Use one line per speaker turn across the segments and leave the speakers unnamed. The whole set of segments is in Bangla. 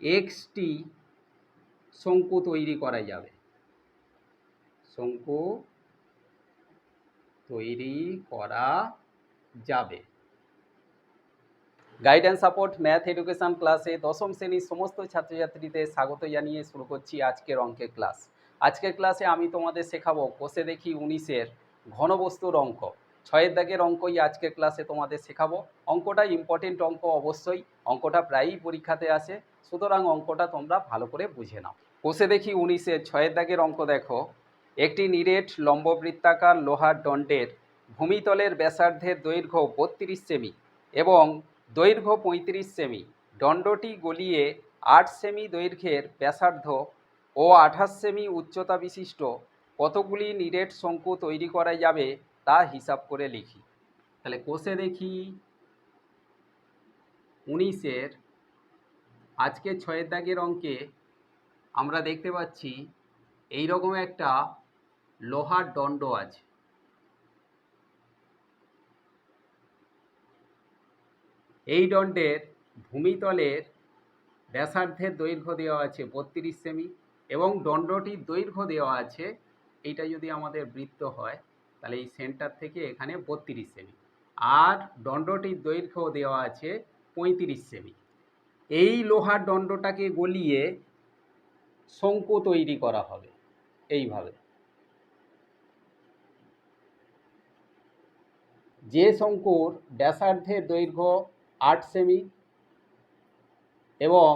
এক্সটি শঙ্কু তৈরি করা যাবে। শঙ্কু তৈরি করা যাবে। গাইডেন্স সাপোর্ট ম্যাথ এডুকেশন ক্লাসে দশম শ্রেণির সমস্ত ছাত্রছাত্রীদের স্বাগত জানিয়ে শুরু করছি আজকের অঙ্কের ক্লাস আজকের ক্লাসে আমি তোমাদের শেখাবো কোষে দেখি উনিশের ঘনবস্তুর অঙ্ক। ছয়ের দাগের অঙ্কই আজকের ক্লাসে তোমাদের শেখাবো। অঙ্কটা ইম্পর্টেন্ট অঙ্ক অবশ্যই। অঙ্কটা প্রায়ই পরীক্ষাতে আসে। সুতরাং অঙ্কটা তোমরা ভালো করে বুঝে নাও। কোষে দেখি উনিশের ছয়ের দাগের অঙ্ক দেখো। একটি নিরেট লম্ববৃত্তাকার লোহার দণ্ডের ভূমিতলের ব্যাসার্ধের দৈর্ঘ্য বত্রিশ সেমি এবং দৈর্ঘ্য পঁয়ত্রিশ সেমি। দণ্ডটি গলিয়ে আট সেমি দৈর্ঘ্যের ব্যাসার্ধ ও আঠাশ সেমি উচ্চতা বিশিষ্ট কতগুলি নিরেট শঙ্কু তৈরি করা যাবে তা হিসাব করে লিখি। তাহলে কোষে দেখি উনিশের আজকে ছয়ের দাগের অঙ্কে আমরা দেখতে পাচ্ছি এই রকম একটা লোহার দণ্ড আছে। এই দণ্ডের ভূমিতলের ব্যাসার্ধের দৈর্ঘ্য দেওয়া আছে বত্রিশ সেমি এবং দণ্ডটির দৈর্ঘ্য দেওয়া আছে, এইটা যদি আমাদের বৃত্ত হয়, তাহলে এই সেন্টার থেকে এখানে বত্রিশ সেমি। আর দণ্ডটির দৈর্ঘ্য দেওয়া আছে পঁয়ত্রিশ সেমি। এই লোহার দণ্ডটাকে গলিয়ে শঙ্কু তৈরি করা হবে, এইভাবে। যে শঙ্কুর ব্যাসার্ধের দৈর্ঘ্য আট সেমি এবং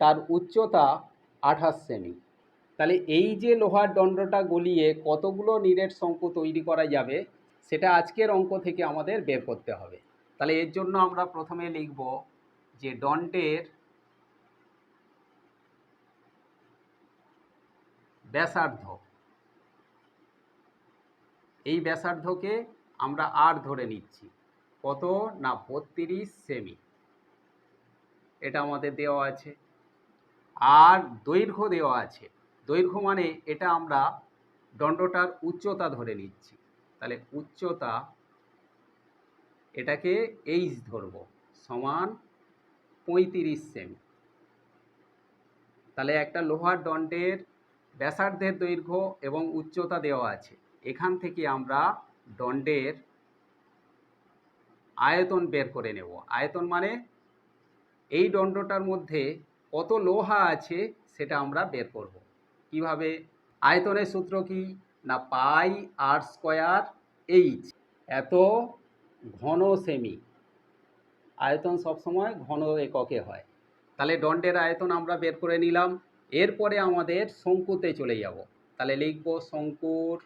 তার উচ্চতা আঠাশ সেমি। তাহলে এই যে লোহার দণ্ডটা গলিয়ে কতগুলো নিরেট শঙ্কু তৈরি করা যাবে, সেটা আজকের অঙ্ক থেকে আমাদের বের করতে হবে। তাহলে এর জন্য আমরা প্রথমে লিখব যে দণ্ডের ব্যাসার্ধ, এই ব্যাসার্ধকে আমরা আর ধরে নিচ্ছি। কত না বত্রিশ সেমি। এটা আমাদের দেওয়া আছে। আর দৈর্ঘ্য দেওয়া আছে। দৈর্ঘ্য মানে এটা আমরা দণ্ডটার উচ্চতা ধরে নিচ্ছি। তাহলে উচ্চতা এটাকে এইচ ধরব। সমান পঁয়ত্রিশ সেমি তাহলে একটা লোহার দণ্ডের ব্যাসার্ধের দৈর্ঘ্য এবং উচ্চতা দেওয়া আছে। এখান থেকে আমরা দণ্ডের আয়তন বের করে নেব। আয়তন মানে এই দণ্ডটার মধ্যে কত লোহা আছে সেটা আমরা বের করব। কীভাবে? আয়তনের সূত্র কি? না পাই আর স্কোয়ার এইচ। এত ঘন সেমি। আয়তন সবসময় ঘন এককে হয়। তাহলে দণ্ডের আয়তন আমরা বের করে নিলাম। এরপরে আমাদের শঙ্কুতে চলে যাব। তাহলে লিখব শঙ্কুর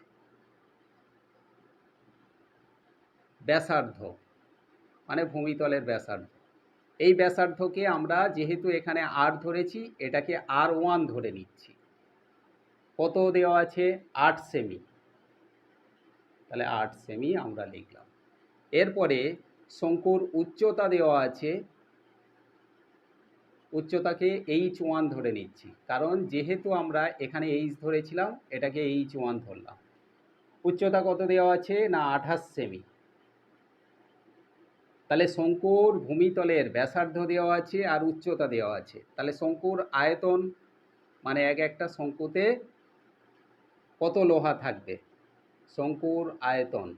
ব্যাসার্ধ মানে ভূমিতলের ব্যাসার্ধ। এই ব্যাসার্ধকে আমরা যেহেতু এখানে আর ধরেছি, এটাকে আর ওয়ান ধরে নিচ্ছি। কত দেওয়া আছে? আট সেমি তাহলে আট সেমি আমরা লিখলাম। এরপরে শঙ্কুর উচ্চতা দেওয়া আছে। উচ্চতাকে এইচ ওয়ান ধরে নিচ্ছি। কারণ যেহেতু আমরা এখানে এইচ ধরেছিলাম, এটাকে এইচ ওয়ান ধরলাম। উচ্চতা কত দেওয়া আছে? না, আঠাশ সেমি। তাহলে শঙ্কুর ভূমিতলের ব্যাসার্ধ দেওয়া আছে আর উচ্চতা দেওয়া আছে। তাহলে শঙ্কুর আয়তন মানে এক একটা শঙ্কুতে কত লোহা থাকবে? শঙ্কুর আয়তন।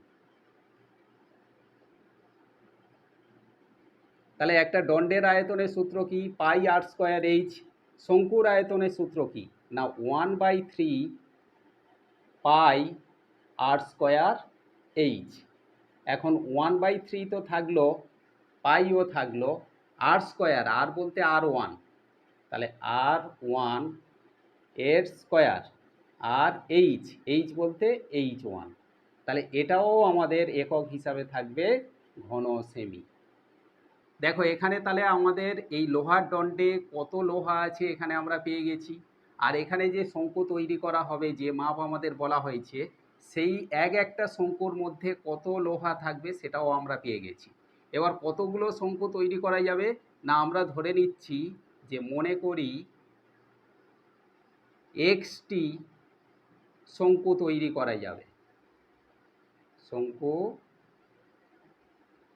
তাহলে একটা দণ্ডের আয়তনের সূত্র কি? পাই আর স্কোয়ার এইচ শঙ্কুর আয়তনের সূত্র কি? না one by three pi r square h এখন ওয়ান বাই থ্রি তো থাকল, পাইও থাকল আর স্কোয়ার আর বলতে আর ওয়ান তাহলে আর ওয়ানের স্কোয়ার আর এইচ এইচ বলতে এইচ ওয়ান তাহলে এটাও আমাদের একক হিসাবে থাকবে ঘন সেমি দেখো, এখানে তাহলে আমাদের এই লোহার দণ্ডে কত লোহা আছে এখানে আমরা পেয়ে গেছি। আর এখানে যে শঙ্কু তৈরি করা হবে, যে মাপ আমাদের বলা হয়েছে, সেই এক একটা শঙ্কুর মধ্যে কত লোহা থাকবে সেটাও আমরা পেয়ে গেছি। এবার কতগুলো শঙ্কু তৈরি করা যাবে? না, আমরা ধরে নিচ্ছি যে মনে করি এক্সটি শঙ্কু তৈরি করা যাবে। শঙ্কু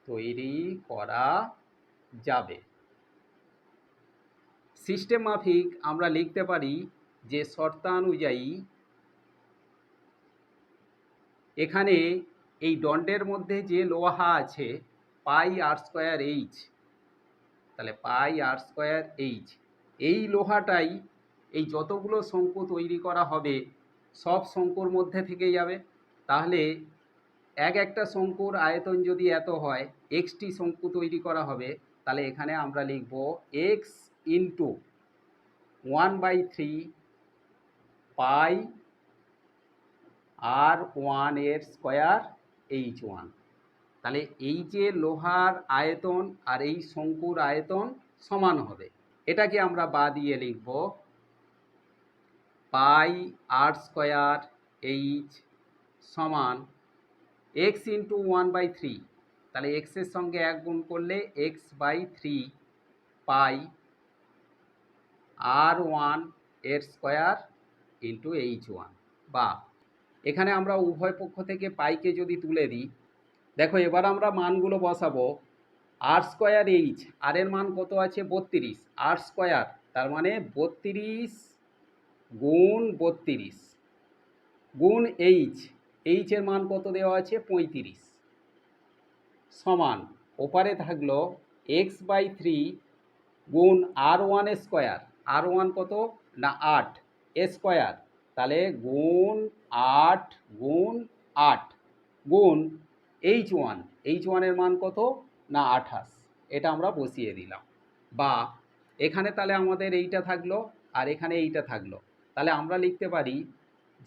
তৈরি করা যাবে। সিস্টেম মাফিক আমরা লিখতে পারি যে শর্তানুযায়ী এখানে এই দণ্ডের মধ্যে যে লোহা আছে, পাই আর স্কোয়ার এইচ, তাহলে পাই আর স্কোয়ার এইচ, এই লোহাটাই এই যতগুলো শঙ্কু তৈরি করা হবে, সব শঙ্কুর মধ্যে থেকে যাবে। তাহলে এক একটা শঙ্কুর আয়তন যদি এত হয়, এক্সটি শঙ্কু তৈরি করা হবে তাহলে এখানে আমরা লিখব x into one by three pi r ওয়ানের স্কোয়ার এইচ ওয়ান তাহলে এই যে লোহার আয়তন আর এই শঙ্কুর আয়তন সমান হবে। এটাকে আমরা বা দিয়ে লিখব পাই আর স্কোয়ার এইচ সমান x into one by three তাহলে এক্সের সঙ্গে এক গুণ করলে x by three pi r ওয়ানের স্কোয়ার ইন্টু এইচ ওয়ান বা, এখানে আমরা উভয় পক্ষ থেকে পাইকে যদি তুলে দিই, দেখো এবার আমরা মানগুলো বসাবো। আর স্কোয়ার এইচ আর এর মান কত আছে? বত্রিশ। আর স্কোয়ার তার মানে বত্রিশ গুণ বত্রিশ। গুণ এইচ এইচের মান কত দেওয়া আছে? পঁয়ত্রিশ। সমান। ওপারে থাকল এক্স বাই থ্রি গুণ r one square r one কত? না, আট। স্কোয়ার তাহলে গুণ আট গুণ আট গুণ এইচ ওয়ান এইচ ওয়ানের মান কত? না, আঠাশ। এটা আমরা বসিয়ে দিলাম। বা এখানে তাহলে আমাদের এইটা থাকল আর এখানে এইটা থাকল। তাহলে আমরা লিখতে পারি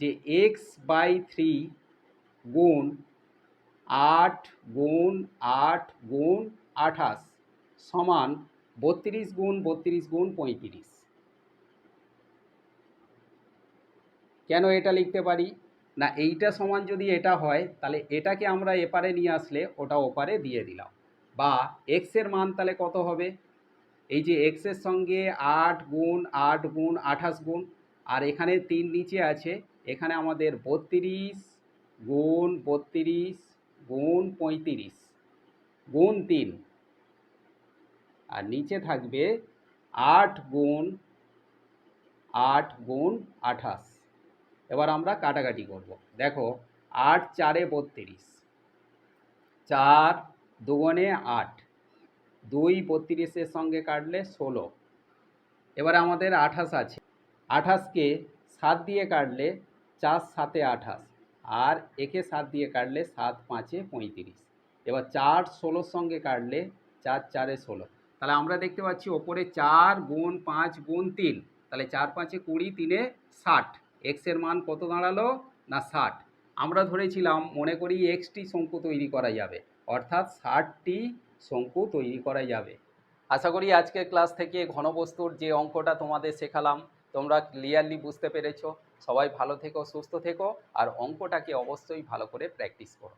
যে এক্স বাই থ্রি গুণ আট গুণ আট গুণ আঠাশ সমান বত্রিশ গুণ বত্রিশ গুণ পঁয়ত্রিশ। কেন এটা লিখতে পারি? না, এইটা সমান যদি এটা হয়, তাহলে এটাকে আমরা এপারে নিয়ে আসলে ওটা ওপারে দিয়ে দিলাম। বা এক্সের মান তাহলে কত হবে? এই যে এক্সের সঙ্গে আট গুণ আট গুণ আঠাশ গুণ, আর এখানে তিন নিচে আছে, এখানে আমাদের বত্রিশ গুণ বত্রিশ গুণ পঁয়ত্রিশ, গুণ তিন। আর নিচে থাকবে আট গুণ আট গুণ আঠাশ। এবার আমরা কাটাকাটি করব। দেখো, আট চারে বত্রিশ, চার দুগুণে আট, দুই বত্রিশের সঙ্গে কাটলে ষোলো। এবারে আমাদের আঠাশ আছে। আঠাশকে সাত দিয়ে কাটলে চার সাতে আঠাশ। আর একে সাত দিয়ে কাটলে সাত পাঁচে পঁয়ত্রিশ। এবার চার ষোলোর সঙ্গে কাটলে চার চারে ষোলো। তাহলে আমরা দেখতে পাচ্ছি ওপরে চার গুণ পাঁচ গুণ তিন। তাহলে চার পাঁচে কুড়ি, তিনে ষাট। এক্সের মান কত দাঁড়াল? না, ষাট। আমরা ধরেছিলাম, মনে করি এক্সটি শঙ্কু তৈরি করা যাবে। অর্থাৎ ষাটটি শঙ্কু তৈরি করা যাবে। আশা করি আজকের ক্লাস থেকে ঘনবস্তুর যে অঙ্কটা তোমাদের শেখালাম, তোমরা ক্লিয়ারলি বুঝতে পেরেছ। সবাই ভালো থেকো সুস্থ থেকো আর অঙ্কটাকে অবশ্যই ভালো করে প্র্যাকটিস করো।